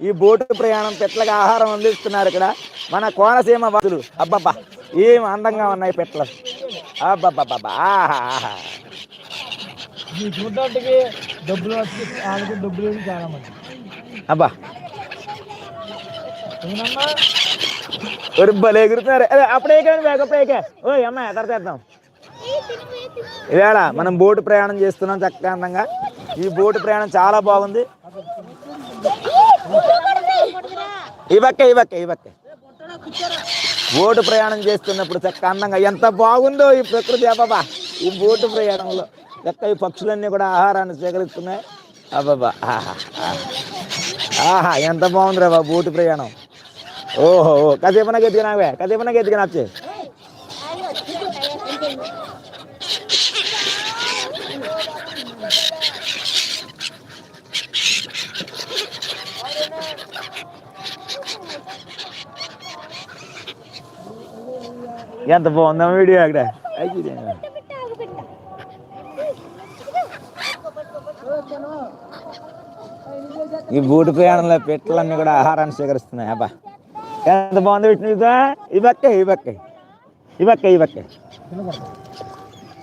ఈ బోటు ప్రయాణం పెట్లకి ఆహారం అందిస్తున్నారు ఇక్కడ. మన కోనసీమ వాసులు. అబ్బబ్బా ఏం అందంగా ఉన్నాయి పెట్ల అబ్బబ్బబ్బా ఆహా ఆహా. ఈ చూడటానికి డబ్బులు వచ్చి వాళ్ళకి డబ్బులు లేని చాలా మంది అబ్బా. ఏమన్నా? ஒரு భలే ఎగురుతున్నారు. అదే అప్పుడే బ్యాగ్ అప్పుడే ఓ అమ్మాయి ఎక్కడ చేద్దాం ఇవాళ మనం బోటు ప్రయాణం చేస్తున్నాం చక్కగా అందంగా. ఈ బోటు ప్రయాణం చాలా బాగుంది. ఈ పక్క ఈ పక్క ఈ పక్క బోటు ప్రయాణం చేస్తున్నప్పుడు చక్క అందంగా ఎంత బాగుందో ఈ ప్రకృతి అబ్బాబా ఈ బోటు ప్రయాణంలో చక్క ఈ పక్షులన్నీ కూడా ఆహారాన్ని స్వీకరిస్తున్నాయి అబ్బాబా ఆహా ఆహా. ఎంత బాగుంది రా బోటు ప్రయాణం. ఓహో ఓ కాసేపు నాకు ఎత్తుకున్నావే కాసేపు నాకు ఎత్తుకున్నా ఎంత బాగుందా వీడియో అక్కడ అయ్యి. ఈ బూటి ప్రయాణంలో పెట్టలన్నీ కూడా ఆహారాన్ని స్వీకరిస్తున్నాయి అబ్బా ఎంత బాగుంది విష్ణు ఇదా ఈ పక్క ఈ పక్క ఈ పక్క ఈ పక్క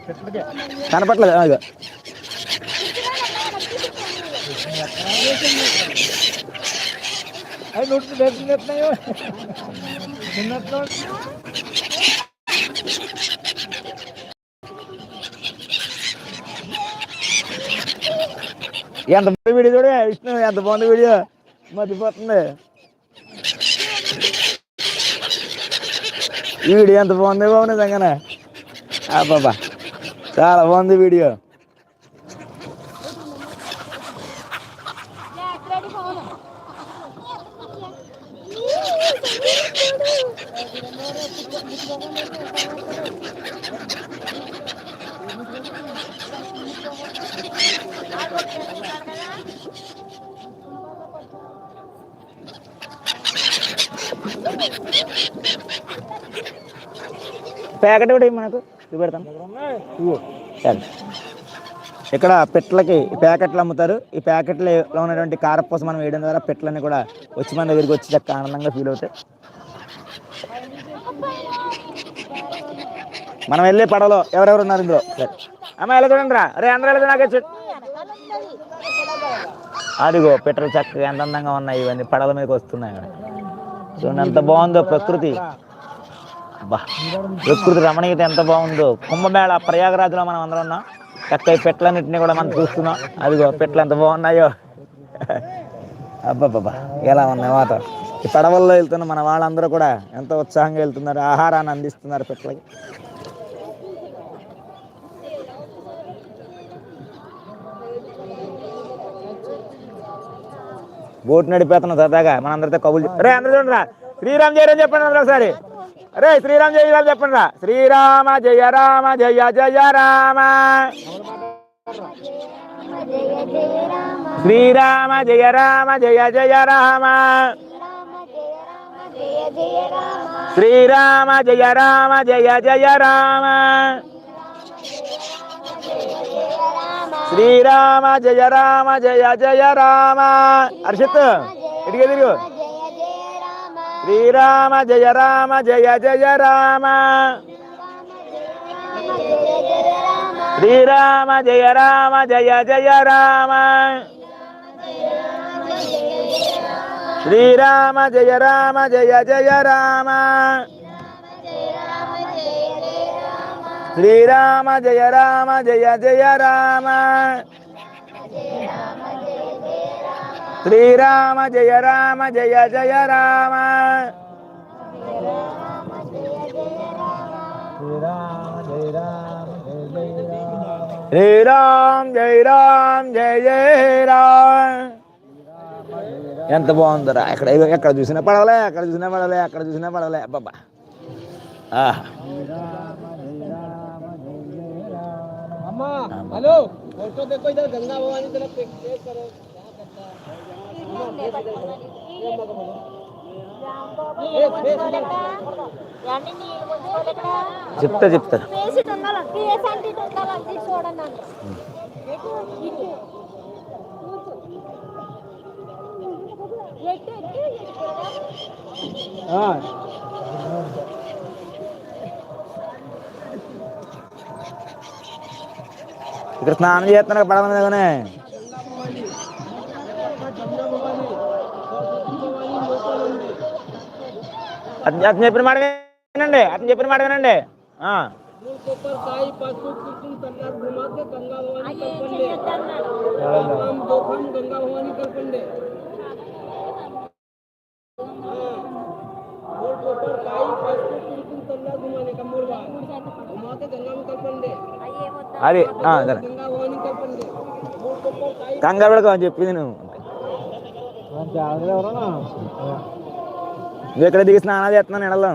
చెట్లకే కనపట్లేదు ఆ, ఇదిగో. అవి ఎంత బాగుంది వీడియో చూడ విష్ణు ఎంత బాగుంది వీడియో. మర్చిపోతుంది. ఈ వీడియో ఎంత బాగుంది బాబు నిజంగానే. అబ్బాబా చాలా బాగుంది వీడియో. ప్యాకెట్ కూడా మనకు. సరే. ఇక్కడ పెట్లకి ఈ ప్యాకెట్లు అమ్ముతారు. ఈ ప్యాకెట్లో ఉన్నటువంటి కారపూస మనం వేయడం ద్వారా పెట్లన్నీ కూడా వచ్చి మన దగ్గరికి వచ్చి చక్క ఆనందంగా ఫీల్ అవుతాయి. మనం వెళ్ళే పడవలో ఎవరెవరు ఉన్నారు ఇందులో? అమ్మ ఎలా చూడండి రా. రే అందరూ వెళ్ళదు నాకే చూ అదిగో పెట్రోల్ చక్కగా ఎంత అందంగా ఉన్నాయి. ఇవన్నీ పడవల మీదకి వస్తున్నాయి. చూడండి ఎంత బాగుందో ప్రకృతి. ప్రకృతి రమణీయత ఎంత బాగుందో. కుంభమేళ ప్రయాగరాజులో మనం అందరం ఉన్నాం. చక్క పెట్లన్నింటినీ కూడా మనం చూస్తున్నాం. అదిగో పెట్లు ఎంత బాగున్నాయో. అబ్బాబ్బా ఎలా ఉన్నాయి వాత ఈ పడవల్లో వెళ్తున్న మన వాళ్ళందరూ కూడా ఎంతో ఉత్సాహంగా వెళ్తున్నారు ఆహారాన్ని అందిస్తున్నారు పెట్లకి బోట్ నడిపేస్తున్నాం సరదాగా. మనందరితో కబుల్ రే అందరూ చూడండి రా శ్రీరామ్ జయ రామ్ చెప్పండి అందరూ ఒకసారి. రే శ్రీరామ్ జయ రామ్ చెప్పండి రా శ్రీరామ జయ రామ జయ జయ రామ. శ్రీరామ జయ రామ జయ జయ రామ. శ్రీరామ జయ రామ జయ జయ రామ. శ్రీరామ జయ రామ జయ జయ రామ. హర్షిత్ ఇటుకే తిరుగు. శ్రీరామ జయ రామ జయ జయ రామ. శ్రీరామ జయ రామ జయ జయ రామ. శ్రీరామ జయ రామ జయ జయ రామ. శ్రీరామ జయ రామ జయ జయ రామ శ్రీరామ జయ రామ జయ జయ రామ శ్రీరామ జయ రామ జయ జయ రామ శ్రీరామ్ జయ రామ్ జయ జయ రామ్ ఎంత బాగుందిరా ఎక్కడ ఎక్కడ చూసినా పడవలే ఎక్కడ చూసినా పడవలే ఎక్కడ చూసినా పడవలే అబ్బబ్బా ఆహా अम्मा हेलो फोटो देखो इधर गंगा भवानी तरफ देख देख करो చెప్తా చెప్తా ఇక్కడ స్నానం చేస్తున్నారు పడవ మీదనే అతను అతను చెప్పిన మాట వినండి అతను చెప్పిన మాట వినండి. ఆ. అరే సరే కంగారు పడుకో అని చెప్పింది నువ్వు. నువ్వు ఎక్కడ దిగి స్నానాలు చేస్తున్నాను ఎడలో